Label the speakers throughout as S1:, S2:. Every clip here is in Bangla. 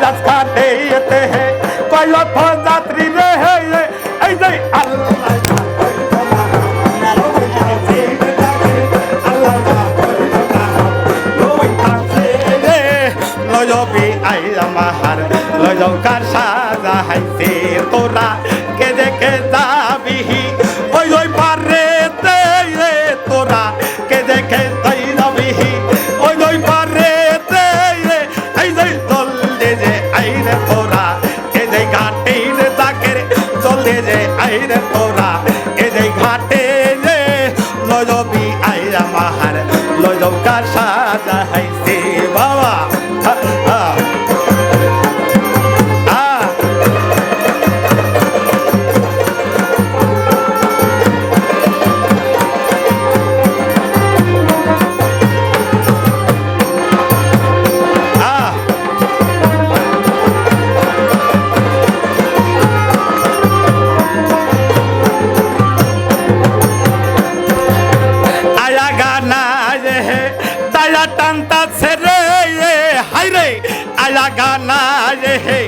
S1: মায়াস খানে তেহে কয়ত যাত্রী রে হে এই যে আল্লাহ আইলা মাহার লজকার সাজা হাইছে। আইলা লয় লজকার সাজা হাইছে বাবা। রে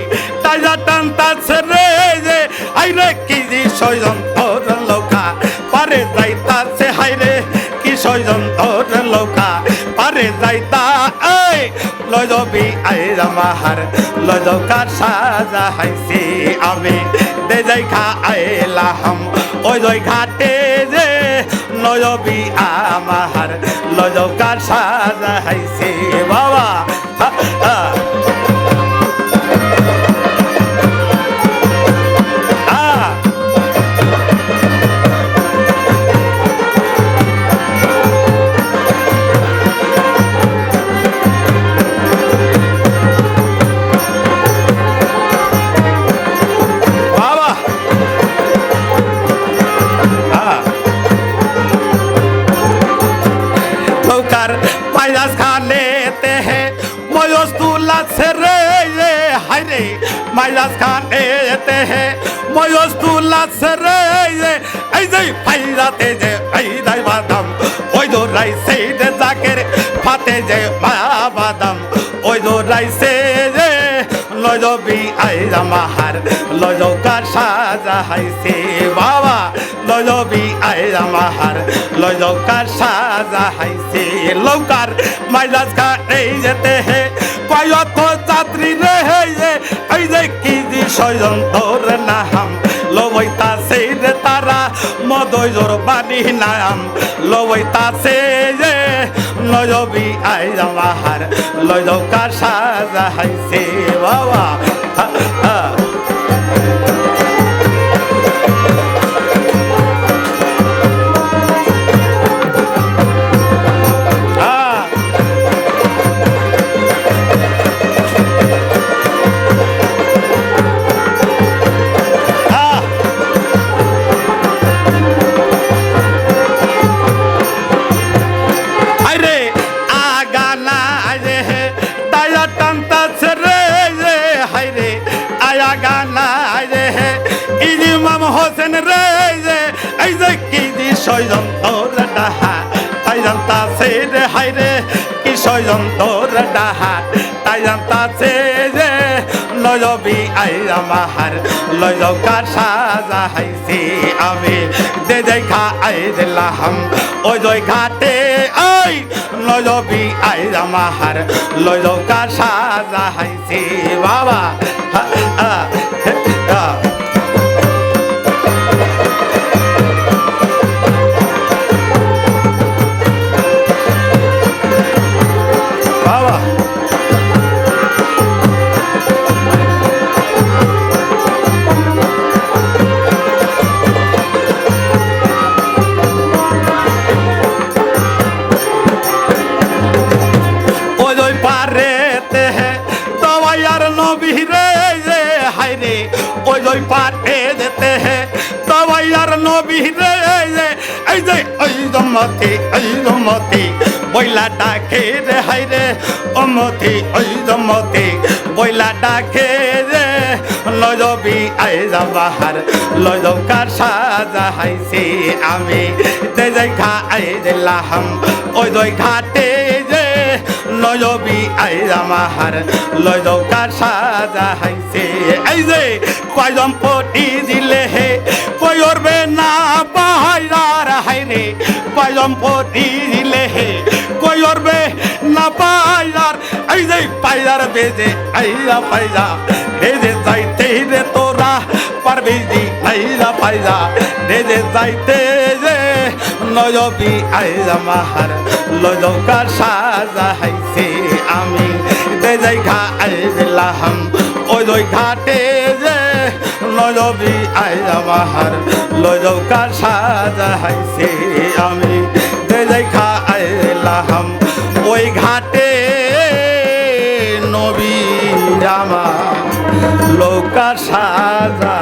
S1: তায়া টানতা ছেড়ে রে হাই রে কি দি সয়জন তোর লোকা পারে যাইতা সে হাই রে কি সয়জন লোকা পারে যাইতা এই লজবি আইরা মাহার সাজা হাইছি আমি দে যাই খা আইলা হাম ওই দই ঘাটে যে লজবি আমাহার লজকার সাজা হাইছি বাবা লৌকার পাইলাস খানে তেহে ময়স তুলা ছেড়ে হাই রে মাইলাস খানে তেহে ময়স তুলা ছেড়ে এই যে পাইলাতে যে, এই দাই বাদাম। ওই দো রাইছে যে জাকের ফাতে যে, মা বাদাম। ওই দো রাইছে যে লজবি আইরা মাহার। লজকার সাজা হাইছে, বাবা। লজবি আইরা মাহার লজকার সাজা হাইছে লৌকার মাইলাস খা এই যেতে হে। কয়ত যাত্রী রে হে এই যে কি দি সয়জন তোর নাহাম। লবইতা সেই রে তারা মদয়র বাণী নাম লবইতা সে যে লজবি আইরা মাহার লজকার সাজা হাইছে, বাবা। হোসেন রে রে এই যে কি দি সয়জন তোর ডাহা তাই জানতা সে রে হাই রে, কি সয়জন তোর ডাহা তাই জানতা সে রে লজবি আইরা মাহার লজকার সাজা হাইছি আমি। দে দেখা আই দিলাম, ওই জয় ঘাটে আই লজবি আইরা মাহার লজকার সাজা হাইছি, বাবা ওই পারে যেতে হে। তবাই আর নবী রে, এই যে ওই জমতি ওই জমতি বইলা ডাকে রে হাই রে, অমতি, ওই জমতি বইলা ডাকে রে লজবি আই যা বাহার লজব কার সাজা হাইছি আমি। যে যাই খা আই দিলাম, ওই দই ঘাটে যে লজবি আই জামাহার লজব কার সাজা হাইছে। এই যে কয়জন পটি দিলে হে কয়রবে না পাহাইরার হাইরে কয়জন পটি দিলে হে কয়রবে না পাইরার এই যে পাইরার বেজে আইরা পাইরা বেজে যাইতে রে তোরা পারবি দি আইরা পাইরা বেজে যাইতে যে নজবি আইরা মাহার লজকার সাজা হাইছে আমি। বেজাই ঘা আইলাম, ওই দই ঘাটে যে নয়বি আইরা মাহার লজকার সাজা হাইছে আমি। বেজাই খা আইলাম, ওই ঘাটে নবী আমার লোকা সাজা